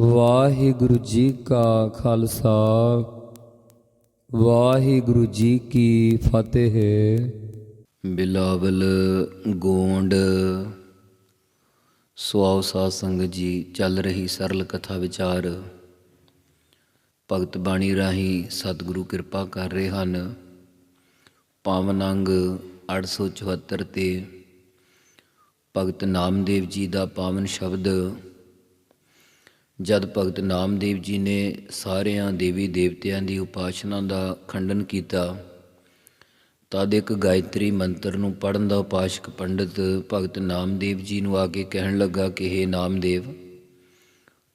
ਵਾਹਿਗੁਰੂ ਜੀ ਕਾ ਖਾਲਸਾ, ਵਾਹਿਗੁਰੂ ਜੀ ਕੀ ਫਤਿਹ। ਬਿਲਾਵਲ ਗੋਂਡ, ਸੁਆਉ ਸਾਧ ਸੰਗਤ ਜੀ ਚੱਲ ਰਹੀ ਸਰਲ ਕਥਾ ਵਿਚਾਰ। ਭਗਤ ਬਾਣੀ ਰਾਹੀਂ ਸਤਿਗੁਰੂ ਕਿਰਪਾ ਕਰ ਰਹੇ ਹਨ। ਪਾਵਨ ਅੰਗ 874 ਤੇ ਭਗਤ ਨਾਮਦੇਵ ਜੀ ਦਾ ਪਾਵਨ ਸ਼ਬਦ ਜਦ ਭਗਤ ਨਾਮਦੇਵ ਜੀ ਨੇ ਸਾਰਿਆਂ ਦੇਵੀ ਦੇਵਤਿਆਂ ਦੀ ਉਪਾਸਨਾ ਦਾ ਖੰਡਨ ਕੀਤਾ, ਤਦ ਇੱਕ ਗਾਇਤਰੀ ਮੰਤਰ ਨੂੰ ਪੜਨ ਦਾ ਉਪਾਸ਼ਕ ਪੰਡਿਤ ਭਗਤ ਨਾਮਦੇਵ ਜੀ ਨੂੰ ਆ ਕੇ ਕਹਿਣ ਲੱਗਾ ਕਿ हे ਨਾਮਦੇਵ,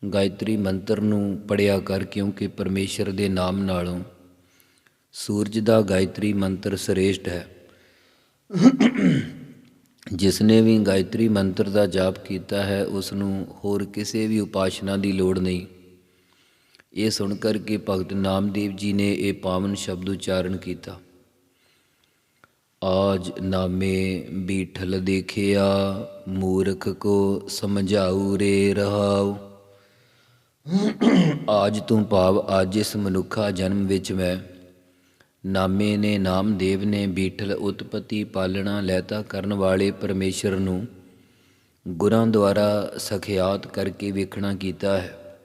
ਗਾਇਤਰੀ ਮੰਤਰ ਨੂੰ ਪੜਿਆ ਕਰ ਕਿਉਂਕਿ ਪਰਮੇਸ਼ਰ ਦੇ ਨਾਮ ਨਾਲੋਂ ਸੂਰਜ ਦਾ ਗਾਇਤਰੀ ਮੰਤਰ ਸ੍ਰੇਸ਼ਟ ਹੈ। ਜਿਸ ਨੇ ਵੀ ਗਾਇਤਰੀ ਮੰਤਰ ਦਾ ਜਾਪ ਕੀਤਾ ਹੈ ਉਸ ਨੂੰ ਹੋਰ ਕਿਸੇ ਵੀ ਉਪਾਸ਼ਨਾ ਦੀ ਲੋੜ ਨਹੀਂ। ਇਹ ਸੁਣ ਕਰਕੇ ਭਗਤ ਨਾਮਦੇਵ ਜੀ ਨੇ ਇਹ ਪਾਵਨ ਸ਼ਬਦ ਉਚਾਰਨ ਕੀਤਾ। ਆਜ ਨਾਮੇ ਬੀਠਲ ਦੇਖਿਆ, ਮੂਰਖ ਕੋ ਸਮਝਾਉ ਰੇ ਰਹਾਉ। ਆਜ ਤੂੰ ਭਾਵ ਅੱਜ ਇਸ ਮਨੁੱਖਾ ਜਨਮ ਵਿੱਚ ਮੈਂ। ਨਾਮੇ ਨੇ ਨਾਮਦੇਵ ਨੇ ਬੀਠਲ ਉਤਪਤੀ ਪਾਲਣਾ ਲੈਤਾ ਕਰਨ ਵਾਲੇ ਪਰਮੇਸ਼ਰ ਨੂੰ ਗੁਰਾਂ ਦੁਆਰਾ ਸਖਿਆਤ ਕਰਕੇ ਵੇਖਣਾ ਕੀਤਾ ਹੈ।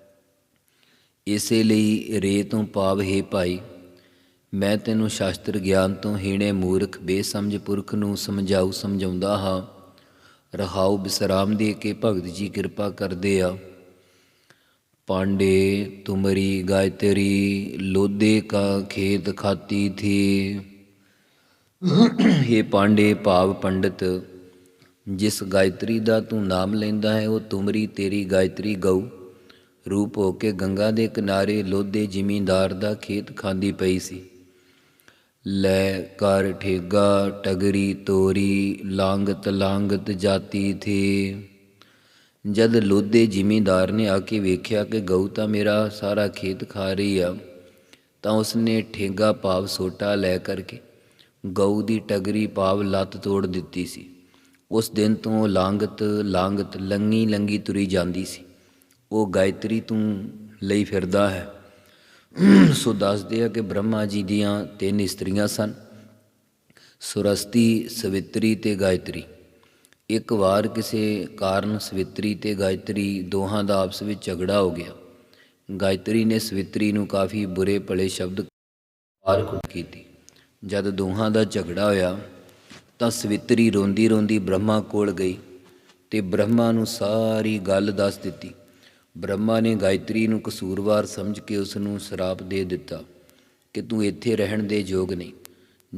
ਇਸੇ ਲਈ ਰੇ ਤੋਂ ਭਾਵ ਹੈ ਭਾਈ, ਮੈਂ ਤੈਨੂੰ ਸ਼ਾਸਤਰ ਗਿਆਨ ਤੋਂ ਹੀਣੇ ਮੂਰਖ, ਬੇਸਮਝ ਪੁਰਖ ਨੂੰ ਸਮਝਾਉ ਸਮਝਾਉਂਦਾ ਹਾਂ। ਰਹਾਉ ਬਿਸਰਾਮ ਦੇ ਕੇ ਭਗਤ ਜੀ ਕਿਰਪਾ ਕਰਦੇ ਆ। ਪਾਂਡੇ, ਤੁਮਰੀ, ਗਾਇਤਰੀ ਲੋਦੇ ਕਾ ਖੇਤ ਖਾਤੀ ਥੀ। ਇਹ ਪਾਂਡੇ ਭਾਵ ਪੰਡਿਤ, ਜਿਸ ਗਾਇਤਰੀ ਦਾ ਤੂੰ ਨਾਮ ਲੈਂਦਾ ਹੈ, ਉਹ ਤੁਮਰੀ ਤੇਰੀ ਗਾਇਤਰੀ ਗਊ। ਰੂਪ ਹੋ ਕੇ ਗੰਗਾ ਦੇ ਕਿਨਾਰੇ ਲੋਦੇ ਜ਼ਿਮੀਂਦਾਰ ਦਾ ਖੇਤ ਖਾਂਦੀ ਪਈ ਸੀ। ਲੈ ਕਰ ਠੇਗਾ, ਟਗਰੀ ਤੋਰੀ, ਲਾਂਗਤ ਲਾਂਗਤ ਜਾਤੀ ਥੀ। ਜਦ ਲੋਧੇ ਜ਼ਿਮੀਂਦਾਰ ਨੇ ਆ ਕੇ ਵੇਖਿਆ ਕਿ ਗਊ ਤਾਂ ਮੇਰਾ ਸਾਰਾ ਖੇਤ ਖਾ ਰਹੀ ਆ, ਤਾਂ ਉਸਨੇ ਠੇਗਾ ਭਾਵ ਸੋਟਾ ਲੈ ਕਰਕੇ ਗਊ ਦੀ ਟਗਰੀ ਭਾਵ ਲੱਤ ਤੋੜ ਦਿੱਤੀ ਸੀ। ਉਸ ਦਿਨ ਤੋਂ ਲਾਂਗਤ ਲਾਂਗਤ, ਲੰਗੀ ਲੰਗੀ ਤੁਰੀ ਜਾਂਦੀ ਸੀ। ਉਹ ਗਾਇਤਰੀ ਤੂੰ ਲਈ ਫਿਰਦਾ ਹੈ। ਸੋ ਦੱਸਦੇ ਆ ਕਿ ਬ੍ਰਹਮਾ ਜੀ ਦੀਆਂ ਤਿੰਨ ਇਸਤਰੀਆਂ ਸਨ, ਸੁਰਸਤੀ, ਸਵਿਤਰੀ ਤੇ ਗਾਇਤਰੀ। ਇੱਕ ਵਾਰ ਕਿਸੇ ਕਾਰਨ ਸਵਿਤਰੀ ਤੇ ਗਾਇਤਰੀ ਦੋਹਾਂ ਦਾ ਆਪਸ ਵਿੱਚ ਝਗੜਾ ਹੋ ਗਿਆ। ਗਾਇਤਰੀ ਨੇ ਸਵਿਤਰੀ ਨੂੰ ਕਾਫੀ ਬੁਰੇ ਭਲੇ ਸ਼ਬਦ ਮਾਰ ਕੁੱਟ ਕੀਤੀ। ਜਦ ਦੋਹਾਂ ਦਾ ਝਗੜਾ ਹੋਇਆ, ਤਾਂ ਸਵਿਤਰੀ ਰੋਂਦੀ ਰੋਂਦੀ ਬ੍ਰਹਮਾ ਕੋਲ ਗਈ ਤੇ ਬ੍ਰਹਮਾ ਨੂੰ ਸਾਰੀ ਗੱਲ ਦੱਸ ਦਿੱਤੀ। ਬ੍ਰਹਮਾ ਨੇ ਗਾਇਤਰੀ ਨੂੰ ਕਸੂਰਵਾਰ ਸਮਝ ਕੇ ਉਸ ਨੂੰ ਸ਼ਰਾਪ ਦੇ ਦਿੱਤਾ ਕਿ ਤੂੰ ਇੱਥੇ ਰਹਿਣ ਦੇ ਯੋਗ ਨਹੀਂ।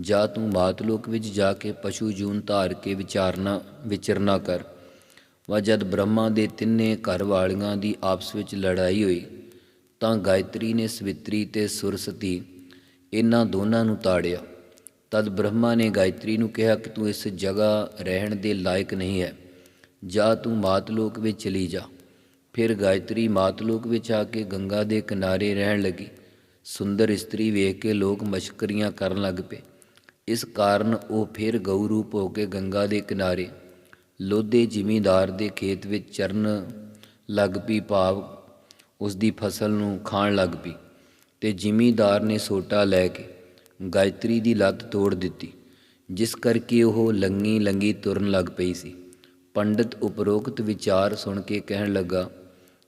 ਜਾ ਤੂੰ ਮਾਤਲੋਕ ਵਿੱਚ ਜਾ ਕੇ ਪਸ਼ੂ ਜੂਨ ਧਾਰ ਕੇ ਵਿਚਾਰਨਾ, ਵਿਚਰਨਾ ਕਰ। ਵਾ ਜਦ ਬ੍ਰਹਮਾ ਦੇ ਤਿੰਨੇ ਘਰ ਵਾਲੀਆਂ ਦੀ ਆਪਸ ਵਿੱਚ ਲੜਾਈ ਹੋਈ, ਤਾਂ ਗਾਇਤਰੀ ਨੇ ਸਵਿਤਰੀ ਤੇ ਸੁਰਸਤੀ ਇਹਨਾਂ ਦੋਨਾਂ ਨੂੰ ਤਾੜਿਆ। ਤਦ ਬ੍ਰਹਮਾ ਨੇ ਗਾਇਤਰੀ ਨੂੰ ਕਿਹਾ ਕਿ ਤੂੰ ਇਸ ਜਗ੍ਹਾ ਰਹਿਣ ਦੇ ਲਾਇਕ ਨਹੀਂ ਹੈ। ਜਾ ਤੂੰ ਮਾਤ ਲੋਕ ਵਿੱਚ ਚਲੀ ਜਾ। ਫਿਰ ਗਾਇਤਰੀ ਮਾਤ ਲੋਕ ਵਿੱਚ ਆ ਕੇ ਗੰਗਾ ਦੇ ਕਿਨਾਰੇ ਰਹਿਣ ਲੱਗੀ। ਸੁੰਦਰ ਇਸਤਰੀ ਵੇਖ ਕੇ ਲੋਕ ਮਸ਼ਕਰੀਆਂ ਕਰਨ ਲੱਗ ਪਏ। ਇਸ ਕਾਰਨ ਉਹ ਫਿਰ ਗਊ ਰੂਪ ਹੋ ਕੇ ਗੰਗਾ ਦੇ ਕਿਨਾਰੇ ਲੋਧੇ ਜ਼ਿਮੀਂਦਾਰ ਦੇ ਖੇਤ ਵਿੱਚ ਚਰਨ ਲੱਗ ਪਈ, ਭਾਵ ਉਸ ਦੀ ਫਸਲ ਨੂੰ ਖਾਣ ਲੱਗ ਪਈ ਤੇ ਜ਼ਿਮੀਂਦਾਰ ਨੇ ਸੋਟਾ ਲੈ ਕੇ ਗਾਇਤਰੀ ਦੀ ਲੱਤ ਤੋੜ ਦਿੱਤੀ, ਜਿਸ ਕਰਕੇ ਉਹ ਲੰਗੀ ਲੰਗੀ ਤੁਰਨ ਲੱਗ ਪਈ ਸੀ। ਪੰਡਿਤ ਉਪਰੋਕਤ ਵਿਚਾਰ ਸੁਣ ਕੇ ਕਹਿਣ ਲੱਗਾ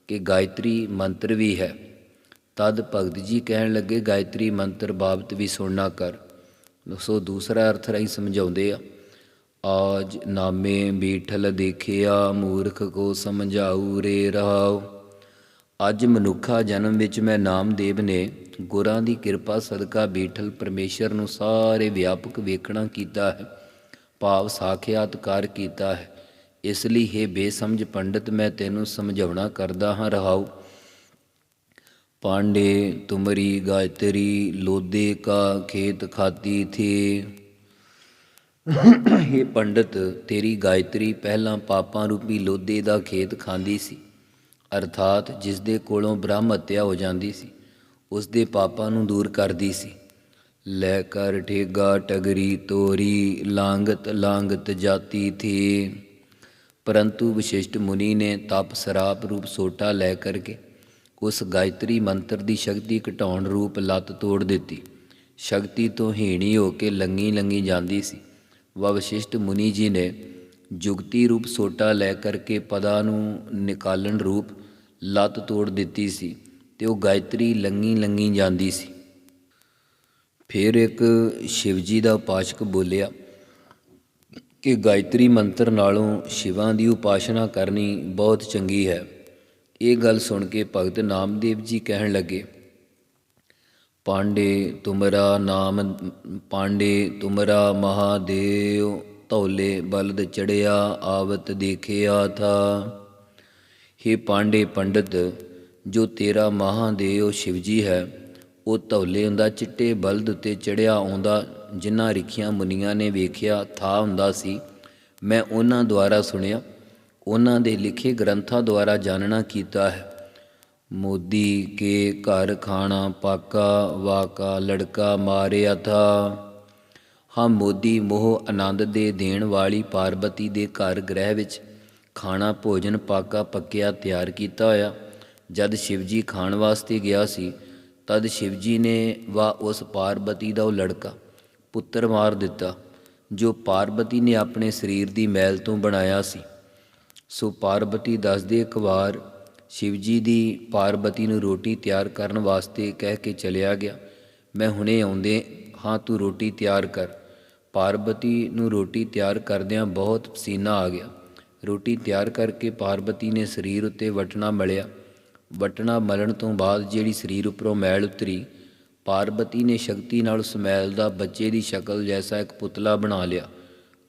ਕਿ ਗਾਇਤਰੀ ਮੰਤਰ ਵੀ ਹੈ। ਤਦ ਭਗਤ ਜੀ ਕਹਿਣ ਲੱਗੇ, ਗਾਇਤਰੀ ਮੰਤਰ ਬਾਬਤ ਵੀ ਸੁਣਨਾ ਕਰ। ਸੋ ਦੂਸਰਾ ਅਰਥ ਰਹੀ ਸਮਝਾਉਂਦੇ ਆ। ਆਜ ਨਾਮੇ ਬੀਠਲ ਦੇਖਿਆ, ਮੂਰਖ ਕੋ ਸਮਝਾਉ ਰੇ ਰਹਾਉ। ਅੱਜ ਮਨੁੱਖਾ ਜਨਮ ਵਿੱਚ ਮੈਂ ਨਾਮਦੇਵ ਨੇ ਗੁਰਾਂ ਦੀ ਕਿਰਪਾ ਸਦਕਾ ਬੀਠਲ ਪਰਮੇਸ਼ਰ ਨੂੰ ਸਾਰੇ ਵਿਆਪਕ ਵੇਖਣਾ ਕੀਤਾ ਹੈ, ਭਾਵ ਸਾਖਿਆਤਕਾਰ ਕੀਤਾ ਹੈ। ਇਸ ਲਈ ਹੈ ਬੇਸਮਝ ਪੰਡਿਤ, ਮੈਂ ਤੈਨੂੰ ਸਮਝਾਉਣਾ ਕਰਦਾ ਹਾਂ, ਰਹਾਉ। ਪਾਂਡੇ ਤੁਮਰੀ ਗਾਇਤਰੀ ਲੋਦੇ ਕਾ ਖੇਤ ਖਾਤੀ ਥੀ। ਇਹ ਪੰਡਤ, ਤੇਰੀ ਗਾਇਤਰੀ ਪਹਿਲਾਂ ਪਾਪਾਂ ਰੂਪੀ ਲੋਦੇ ਦਾ ਖੇਤ ਖਾਂਦੀ ਸੀ। ਅਰਥਾਤ ਜਿਸ ਦੇ ਕੋਲੋਂ ਬ੍ਰਹਮ ਹੱਤਿਆ ਹੋ ਜਾਂਦੀ ਸੀ ਉਸ ਦੇ ਪਾਪਾਂ ਨੂੰ ਦੂਰ ਕਰਦੀ ਸੀ। ਲੈ ਕਰ ਠੇਗਾ ਟਗਰੀ ਤੋਰੀ, ਲਾਂਗਤ ਲਾਂਗਤ ਜਾਤੀ ਥੀ। ਪਰੰਤੂ ਵਿਸ਼ਿਸ਼ਟ ਮੁਨੀ ਨੇ ਤਪ ਸਰਾਪ ਰੂਪ ਸੋਟਾ ਲੈ ਕਰਕੇ ਉਸ ਗਾਇਤਰੀ ਮੰਤਰ ਦੀ ਸ਼ਕਤੀ ਘਟਾਉਣ ਰੂਪ ਲੱਤ ਤੋੜ ਦਿੱਤੀ। ਸ਼ਕਤੀ ਤੋਂ ਹੀਣੀ ਹੋ ਕੇ ਲੰਗੀ ਲੰਗੀ ਜਾਂਦੀ ਸੀ। ਵ ਵਸ਼ਿਸ਼ਟ ਮੁਨੀ ਜੀ ਨੇ ਜੁਗਤੀ ਰੂਪ ਸੋਟਾ ਲੈ ਕਰਕੇ ਪਦਾ ਨੂੰ ਨਿਕਾਲਣ ਰੂਪ ਲੱਤ ਤੋੜ ਦਿੱਤੀ ਸੀ ਤੇ ਉਹ ਗਾਇਤਰੀ ਲੰਗੀ ਲੰਗੀ ਜਾਂਦੀ ਸੀ। ਫਿਰ ਇੱਕ ਸ਼ਿਵਜੀ ਦਾ ਉਪਾਸ਼ਕ ਬੋਲਿਆ, ਕਿ ਗਾਇਤਰੀ ਮੰਤਰ ਨਾਲੋਂ ਸ਼ਿਵਾਂ ਦੀ ਉਪਾਸ਼ਨਾ ਕਰਨੀ ਬਹੁਤ ਚੰਗੀ ਹੈ। ਇਹ ਗੱਲ ਸੁਣ ਕੇ ਭਗਤ ਨਾਮਦੇਵ ਜੀ ਕਹਿਣ ਲੱਗੇ, ਪਾਂਡੇ ਤੁਮਰਾ ਨਾਮ, ਪਾਂਡੇ ਤੁਮਰਾ ਮਹਾਦੇਵ, ਧੌਲੇ ਬਲਦ ਚੜਿਆ ਆਵਤ ਦੇਖਿਆ ਥਾ। हे ਪਾਂਡੇ ਪੰਡਤ, ਜੋ ਤੇਰਾ ਮਹਾਦੇਵ ਸ਼ਿਵਜੀ ਹੈ, ਉਹ ਧੌਲੇ ਹੁੰਦਾ ਚਿੱਟੇ ਬਲਦ ਉੱਤੇ ਚੜਿਆ ਆਉਂਦਾ, ਜਿਨ੍ਹਾਂ ਰਿਖੀਆਂ ਮੁਨੀਆਂ ਨੇ ਵੇਖਿਆ ਥਾ ਹੁੰਦਾ ਸੀ, ਮੈਂ ਉਹਨਾਂ ਦੁਆਰਾ ਸੁਣਿਆ ਉਹਨਾਂ ਦੇ ਲਿਖੇ ਗ੍ਰੰਥਾਂ ਦੁਆਰਾ ਜਾਣਨਾ ਕੀਤਾ ਹੈ। ਮੋਦੀ ਕੇ ਘਰ ਖਾਣਾ ਪਾਕਾ, ਵਾਕਾ, ਲੜਕਾ ਮਾਰਿਆ ਥਾ। ਹਾਂ, ਮੋਦੀ ਮੋਹ ਆਨੰਦ ਦੇ ਦੇਣ ਵਾਲੀ ਪਾਰਬਤੀ ਦੇ ਘਰ ਗ੍ਰਹਿ ਵਿੱਚ ਖਾਣਾ, ਭੋਜਨ, ਪਾਕਾ, ਪੱਕਿਆ ਤਿਆਰ ਕੀਤਾ ਹੋਇਆ। ਜਦ ਸ਼ਿਵਜੀ ਖਾਣ ਵਾਸਤੇ ਗਿਆ ਸੀ, ਤਦ ਸ਼ਿਵਜੀ ਨੇ ਵਾ ਉਸ ਪਾਰਬਤੀ ਦਾ ਉਹ ਲੜਕਾ, ਪੁੱਤਰ ਮਾਰ ਦਿੱਤਾ, ਜੋ ਪਾਰਬਤੀ ਨੇ ਆਪਣੇ ਸਰੀਰ ਦੀ ਮੈਲ ਤੋਂ ਬਣਾਇਆ ਸੀ। ਸੋ ਪਾਰਬਤੀ ਦੱਸਦੇ ਇੱਕ ਵਾਰ, ਸ਼ਿਵਜੀ ਦੀ ਪਾਰਬਤੀ ਨੂੰ ਰੋਟੀ ਤਿਆਰ ਕਰਨ ਵਾਸਤੇ ਕਹਿ ਕੇ ਚਲਿਆ ਗਿਆ। ਮੈਂ ਹੁਣੇ ਆਉਂਦੇ, ਹਾਂ ਤੂੰ ਰੋਟੀ ਤਿਆਰ ਕਰ। ਪਾਰਬਤੀ ਨੂੰ ਰੋਟੀ ਤਿਆਰ ਕਰਦਿਆਂ ਬਹੁਤ ਪਸੀਨਾ ਆ ਗਿਆ। ਰੋਟੀ ਤਿਆਰ ਕਰਕੇ ਪਾਰਬਤੀ ਨੇ ਸਰੀਰ ਉੱਤੇ ਵਟਣਾ ਮਲਿਆ। ਵਟਣਾ ਮਲਣ ਤੋਂ ਬਾਅਦ ਜਿਹੜੀ ਸਰੀਰ ਉੱਪਰੋਂ ਮੈਲ ਉਤਰੀ, ਪਾਰਬਤੀ ਨੇ ਸ਼ਕਤੀ ਨਾਲ ਉਸ ਮੈਲ ਦਾ ਬੱਚੇ ਦੀ ਸ਼ਕਲ ਜੈਸਾ ਇੱਕ ਪੁਤਲਾ ਬਣਾ ਲਿਆ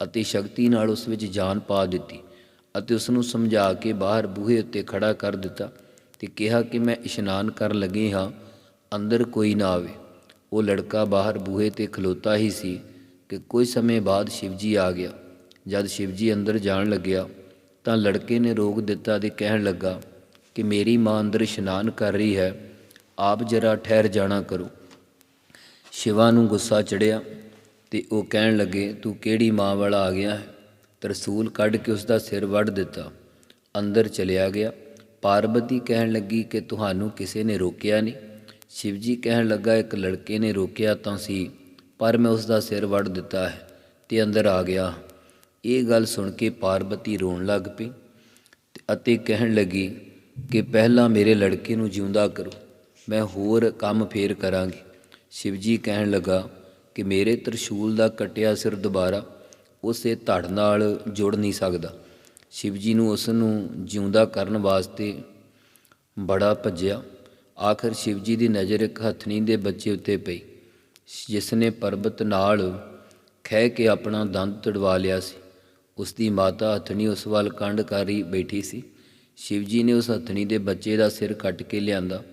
ਅਤੇ ਸ਼ਕਤੀ ਨਾਲ ਉਸ ਵਿੱਚ ਜਾਨ ਪਾ ਦਿੱਤੀ। ਅਤੇ ਉਸ ਨੂੰ ਸਮਝਾ ਕੇ ਬਾਹਰ ਬੂਹੇ ਉੱਤੇ ਖੜਾ ਕਰ ਦਿੱਤਾ ਤੇ ਕਿਹਾ ਕਿ ਮੈਂ ਇਸ਼ਨਾਨ ਕਰਨ ਲੱਗੀ ਹਾਂ, ਅੰਦਰ ਕੋਈ ਨਾ ਆਵੇ। ਉਹ ਲੜਕਾ ਬਾਹਰ ਬੂਹੇ ਤੇ ਖਲੋਤਾ ਹੀ ਸੀ ਕਿ ਕੁਝ ਸਮੇਂ ਬਾਅਦ ਸ਼ਿਵਜੀ ਆ ਗਿਆ। ਜਦ ਸ਼ਿਵਜੀ ਅੰਦਰ ਜਾਣ ਲੱਗਿਆ, ਤਾਂ ਲੜਕੇ ਨੇ ਰੋਕ ਦਿੱਤਾ ਤੇ ਕਹਿਣ ਲੱਗਾ ਕਿ ਮੇਰੀ ਮਾਂ ਅੰਦਰ ਇਸ਼ਨਾਨ ਕਰ ਰਹੀ ਹੈ, ਆਪ ਜਰਾ ਠਹਿਰ ਜਾਣਾ ਕਰੋ। ਸ਼ਿਵਾ ਨੂੰ ਗੁੱਸਾ ਚੜਿਆ ਤੇ ਉਹ ਕਹਿਣ ਲੱਗੇ, ਤੂੰ ਕਿਹੜੀ ਮਾਂ ਵਾਲਾ ਆ ਗਿਆ ਹੈ? ਤਰਸੂਲ ਕੱਢ ਕੇ ਉਸ ਦਾ ਸਿਰ ਵੱਢ ਦਿੱਤਾ। ਅੰਦਰ ਚਲਿਆ ਗਿਆ। ਪਾਰਬਤੀ ਕਹਿਣ ਲੱਗੀ ਕਿ ਤੁਹਾਨੂੰ ਕਿਸੇ ਨੇ ਰੋਕਿਆ ਨਹੀਂ? ਸ਼ਿਵਜੀ ਕਹਿਣ ਲੱਗਾ, ਇੱਕ ਲੜਕੇ ਨੇ ਰੋਕਿਆ ਤਾਂ ਸੀ, ਪਰ ਮੈਂ ਉਸ ਦਾ ਸਿਰ ਵੱਢ ਦਿੱਤਾ ਹੈ ਤੇ ਅੰਦਰ ਆ ਗਿਆ। ਇਹ ਗੱਲ ਸੁਣ ਕੇ ਪਾਰਬਤੀ ਰੋਣ ਲੱਗ ਪਈ ਅਤੇ ਕਹਿਣ ਲੱਗੀ ਕਿ ਪਹਿਲਾਂ ਮੇਰੇ ਲੜਕੇ ਨੂੰ ਜਿਉਂਦਾ ਕਰੋ, ਮੈਂ ਹੋਰ ਕੰਮ ਫੇਰ ਕਰਾਂਗੀ। ਸ਼ਿਵਜੀ ਕਹਿਣ ਲੱਗਾ ਕਿ ਮੇਰੇ ਤਰਸ਼ੂਲ ਦਾ ਕਟਿਆ ਸਿਰ ਦੁਬਾਰਾ ਉਸੇ ਧੜ ਨਾਲ ਜੁੜ ਨਹੀਂ ਸਕਦਾ। ਸ਼ਿਵਜੀ ਨੂੰ ਉਸ ਨੂੰ ਜਿਉਂਦਾ ਕਰਨ ਵਾਸਤੇ ਬੜਾ ਭੱਜਿਆ। ਆਖਰ ਸ਼ਿਵਜੀ ਦੀ ਨਜ਼ਰ ਇੱਕ ਹਥਨੀ ਦੇ ਬੱਚੇ ਉੱਤੇ ਪਈ, ਜਿਸ ਨੇ ਪਰਬਤ ਨਾਲ ਖਹਿ ਕੇ ਆਪਣਾ ਦੰਦ ਤੜਵਾ ਲਿਆ ਸੀ। ਉਸ ਦੀ ਮਾਤਾ ਹਥਨੀ ਉਸ ਵੱਲ ਕੰਡ ਕਰੀ ਬੈਠੀ ਸੀ। ਸ਼ਿਵਜੀ ਨੇ ਉਸ ਹਥਨੀ ਦੇ ਬੱਚੇ ਦਾ ਸਿਰ ਕੱਟ ਕੇ ਲਿਆਂਦਾ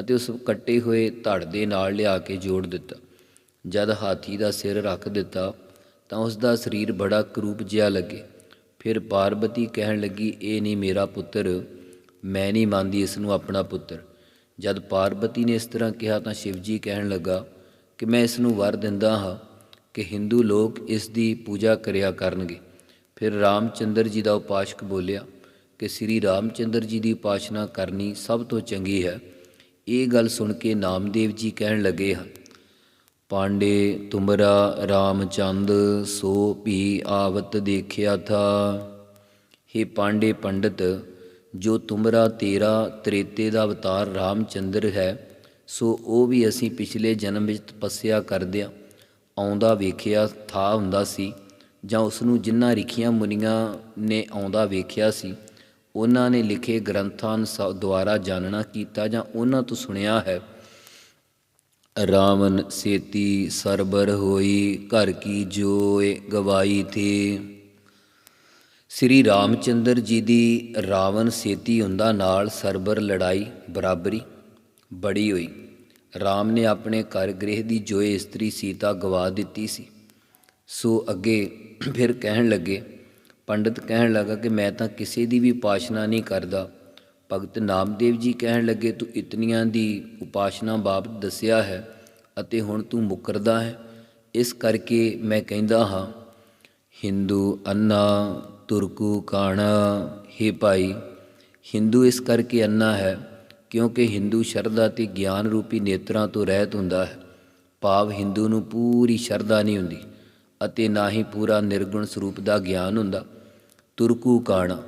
ਅਤੇ ਉਸ ਕੱਟੇ ਹੋਏ ਧੜ ਦੇ ਨਾਲ ਲਿਆ ਕੇ ਜੋੜ ਦਿੱਤਾ। ਜਦ ਹਾਥੀ ਦਾ ਸਿਰ ਰੱਖ ਦਿੱਤਾ ਤਾਂ ਉਸ ਦਾ ਸਰੀਰ ਬੜਾ ਕਰੂਪ ਜਿਹਾ ਲੱਗੇ। ਫਿਰ ਪਾਰਬਤੀ ਕਹਿਣ ਲੱਗੀ, ਇਹ ਨਹੀਂ ਮੇਰਾ ਪੁੱਤਰ, ਮੈਂ ਨਹੀਂ ਮੰਨਦੀ ਇਸ ਨੂੰ ਆਪਣਾ ਪੁੱਤਰ। ਜਦ ਪਾਰਬਤੀ ਨੇ ਇਸ ਤਰ੍ਹਾਂ ਕਿਹਾ ਤਾਂ ਸ਼ਿਵਜੀ ਕਹਿਣ ਲੱਗਾ, ਕਿ ਮੈਂ ਇਸ ਨੂੰ ਵਰ ਦਿੰਦਾ ਹਾਂ ਕਿ ਹਿੰਦੂ ਲੋਕ ਇਸ ਦੀ ਪੂਜਾ ਕਰਿਆ ਕਰਨਗੇ। ਫਿਰ ਰਾਮਚੰਦਰ ਜੀ ਦਾ ਉਪਾਸ਼ਕ ਬੋਲਿਆ, ਕਿ ਸ੍ਰੀ ਰਾਮਚੰਦਰ ਜੀ ਦੀ ਉਪਾਸ਼ਨਾ ਕਰਨੀ ਸਭ ਤੋਂ ਚੰਗੀ ਹੈ। ਇਹ ਗੱਲ ਸੁਣ ਕੇ ਨਾਮਦੇਵ ਜੀ ਕਹਿਣ ਲੱਗੇ ਹਨ ਪਾਂਡੇ ਤੁਮਰਾ ਰਾਮਚੰਦ ਸੋ ਭੀ ਆਵਤ ਦੇਖਿਆ ਥਾ। हे ਪਾਂਡੇ ਪੰਡਤ, ਜੋ ਤੁਮਰਾ ਤੇਰਾ ਤ੍ਰੇਤੇ ਦਾ ਅਵਤਾਰ ਰਾਮਚੰਦਰ ਹੈ, ਸੋ ਉਹ ਵੀ ਅਸੀਂ ਪਿਛਲੇ ਜਨਮ ਵਿੱਚ ਤਪੱਸਿਆ ਕਰਦਿਆਂ ਆਉਂਦਾ ਵੇਖਿਆ ਥਾ ਹੁੰਦਾ ਸੀ, ਜਾਂ ਉਸ ਨੂੰ ਜਿਨ੍ਹਾਂ ਰਿਖੀਆਂ ਮੁਨੀਆਂ ਨੇ ਆਉਂਦਾ ਵੇਖਿਆ ਸੀ, ਉਹਨਾਂ ਨੇ ਲਿਖੇ ਗ੍ਰੰਥਾਂ ਅਨੁਸਾ- ਦੁਆਰਾ ਜਾਣਨਾ ਕੀਤਾ ਜਾਂ ਉਹਨਾਂ ਤੋਂ ਸੁਣਿਆ ਹੈ। ਰਾਵਣ ਸੇਤੀ ਸਰਬਰ ਹੋਈ, ਘਰ ਕੀ ਜੋਏ ਗਵਾਈ ਥੀ। ਸ੍ਰੀ ਰਾਮਚੰਦਰ ਜੀ ਦੀ ਰਾਵਣ ਸੇਤੀ ਹੁੰਦਾ ਨਾਲ ਸਰਬਰ ਲੜਾਈ ਬਰਾਬਰੀ ਬੜੀ ਹੋਈ। ਰਾਮ ਨੇ ਆਪਣੇ ਘਰ ਗ੍ਰਹਿ ਦੀ ਜੋਏ ਇਸਤਰੀ ਸੀਤਾ ਗਵਾ ਦਿੱਤੀ ਸੀ। ਸੋ ਅੱਗੇ ਫਿਰ ਕਹਿਣ ਲੱਗੇ, ਪੰਡਤ ਕਹਿਣ ਲੱਗਾ ਕਿ ਮੈਂ ਤਾਂ ਕਿਸੇ ਦੀ ਵੀ ਪਾਸ਼ਨਾ ਨਹੀਂ ਕਰਦਾ। ਭਗਤ ਨਾਮਦੇਵ ਜੀ ਕਹਿਣ ਲੱਗੇ, ਤੂੰ ਇਤਨੀਆਂ ਦੀ ਉਪਾਸ਼ਨਾ ਬਾਬਤ ਦੱਸਿਆ ਹੈ ਅਤੇ ਹੁਣ ਤੂੰ ਮੁਕਰਦਾ ਹੈ। ਇਸ ਕਰਕੇ ਮੈਂ ਕਹਿੰਦਾ ਹਾਂ, ਹਿੰਦੂ ਅੰਨਾ, ਤੁਰਕੂ ਕਾਣਾ, ਹੇ ਭਾਈ, ਹਿੰਦੂ ਇਸ ਕਰਕੇ ਅੰਨਾ ਹੈ ਕਿਉਂਕਿ ਹਿੰਦੂ ਸ਼ਰਧਾ ਤੇ ਗਿਆਨ ਰੂਪੀ ਨੇਤਰਾਂ ਤੋਂ ਰਹਿਤ ਹੁੰਦਾ ਹੈ। ਭਾਵ ਹਿੰਦੂ ਨੂੰ ਪੂਰੀ ਸ਼ਰਧਾ ਨਹੀਂ ਹੁੰਦੀ ਅਤੇ ਨਾ ਹੀ ਪੂਰਾ ਨਿਰਗੁਣ ਸਰੂਪ ਦਾ ਗਿਆਨ ਹੁੰਦਾ। ਤੁਰਕੂ ਕਾਣਾ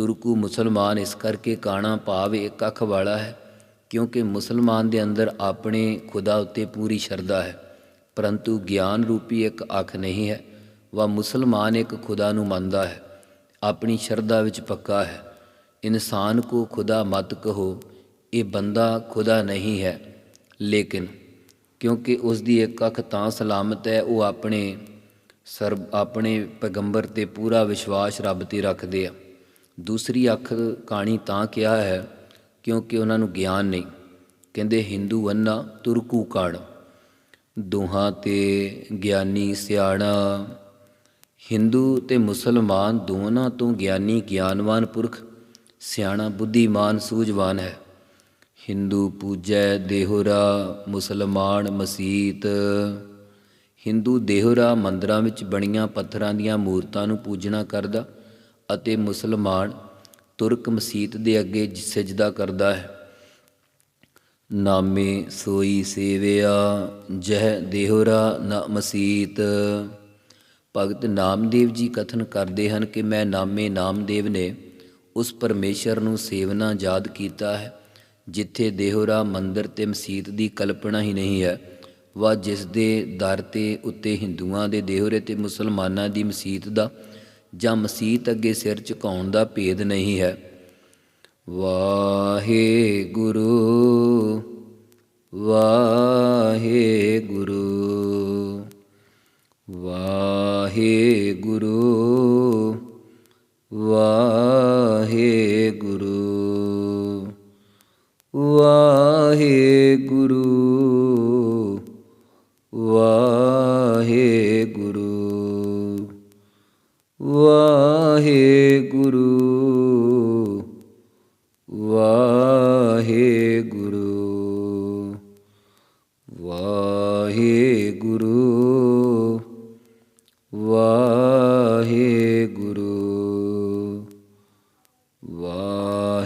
ਤੁਰਕੂ ਮੁਸਲਮਾਨ ਇਸ ਕਰਕੇ ਕਾਣਾ ਭਾਵ ਇੱਕ ਅੱਖ ਵਾਲਾ ਹੈ, ਕਿਉਂਕਿ ਮੁਸਲਮਾਨ ਦੇ ਅੰਦਰ ਆਪਣੇ ਖੁਦਾ ਉੱਤੇ ਪੂਰੀ ਸ਼ਰਧਾ ਹੈ, ਪਰੰਤੂ ਗਿਆਨ ਰੂਪੀ ਇੱਕ ਅੱਖ ਨਹੀਂ ਹੈ, ਵਾ ਮੁਸਲਮਾਨ ਇੱਕ ਖੁਦਾ ਨੂੰ ਮੰਨਦਾ ਹੈ, ਆਪਣੀ ਸ਼ਰਧਾ ਵਿੱਚ ਪੱਕਾ ਹੈ। ਇਨਸਾਨ ਕੋ ਖੁਦਾ ਮਤ ਕਹੋ, ਇਹ ਬੰਦਾ ਖੁਦਾ ਨਹੀਂ ਹੈ, ਲੇਕਿਨ ਕਿਉਂਕਿ ਉਸ ਦੀ ਇੱਕ ਅੱਖ ਤਾਂ ਸਲਾਮਤ ਹੈ, ਉਹ ਆਪਣੇ ਸਰਬ, ਆਪਣੇ ਪੈਗੰਬਰ ਤੇ ਪੂਰਾ ਵਿਸ਼ਵਾਸ ਰੱਬ ਤੇ ਰੱਖਦੇ ਆ। ਦੂਸਰੀ ਅੱਖ ਕਹਾਣੀ ਤਾਂ ਕਿਹਾ ਹੈ, ਕਿਉਂਕਿ ਉਹਨਾਂ ਨੂੰ ਗਿਆਨ ਨਹੀਂ। ਕਹਿੰਦੇ, ਹਿੰਦੂ ਅੰਨਾ ਤੁਰਕੂ ਕਾਣ, ਦੋਹਾਂ ਤੇ ਗਿਆਨੀ ਸਿਆਣਾ। ਹਿੰਦੂ ਤੇ ਮੁਸਲਮਾਨ ਦੋਨਾਂ ਤੋਂ ਗਿਆਨੀ ਗਿਆਨਵਾਨ ਪੁਰਖ, ਸਿਆਣਾ ਬੁੱਧੀਮਾਨ ਸੂਝਵਾਨ ਹੈ। ਹਿੰਦੂ ਪੂਜੈ ਦੇਹੁਰਾ, ਮੁਸਲਮਾਨ ਮਸੀਤ। ਹਿੰਦੂ ਦੇਹੁਰਾ ਮੰਦਰਾਂ ਵਿੱਚ ਬਣੀਆਂ ਪੱਥਰਾਂ ਦੀਆਂ ਮੂਰਤਾਂ ਨੂੰ ਪੂਜਣਾ ਕਰਦਾ ਅਤੇ ਮੁਸਲਮਾਨ ਤੁਰਕ ਮਸੀਤ ਦੇ ਅੱਗੇ ਸਜਦਾ ਕਰਦਾ ਹੈ। ਨਾਮੇ ਸੋਈ ਸੇਵਿਆ, ਜਹ ਦੇਹੁਰਾ ਨਾ ਮਸੀਤ। ਭਗਤ ਨਾਮਦੇਵ ਜੀ ਕਥਨ ਕਰਦੇ ਹਨ ਕਿ ਮੈਂ ਨਾਮੇ ਨਾਮਦੇਵ ਨੇ ਉਸ ਪਰਮੇਸ਼ਰ ਨੂੰ ਸੇਵਨਾ ਯਾਦ ਕੀਤਾ ਹੈ, ਜਿੱਥੇ ਦੇਹੁਰਾ ਮੰਦਰ ਤੇ ਮਸੀਤ ਦੀ ਕਲਪਨਾ ਹੀ ਨਹੀਂ ਹੈ, ਵਾ ਜਿਸ ਦੇ ਦਰ ਤੇ ਉੱਤੇ ਹਿੰਦੂਆਂ ਦੇ ਦੇਹੁਰੇ ਤੇ ਮੁਸਲਮਾਨਾਂ ਦੀ ਮਸੀਤ ਦਾ ਜਾਂ ਮਸੀਤ ਅੱਗੇ ਸਿਰ ਝੁਕਾਉਣ ਦਾ ਭੇਦ ਨਹੀਂ ਹੈ। ਵਾਹਿਗੁਰੂ ਵਾਹਿਗੁਰੂ ਵਾਹਿਗੁਰੂ ਵਾਹਿਗੁਰੂ ਵਾਹਿਗੁਰੂ ਵਾ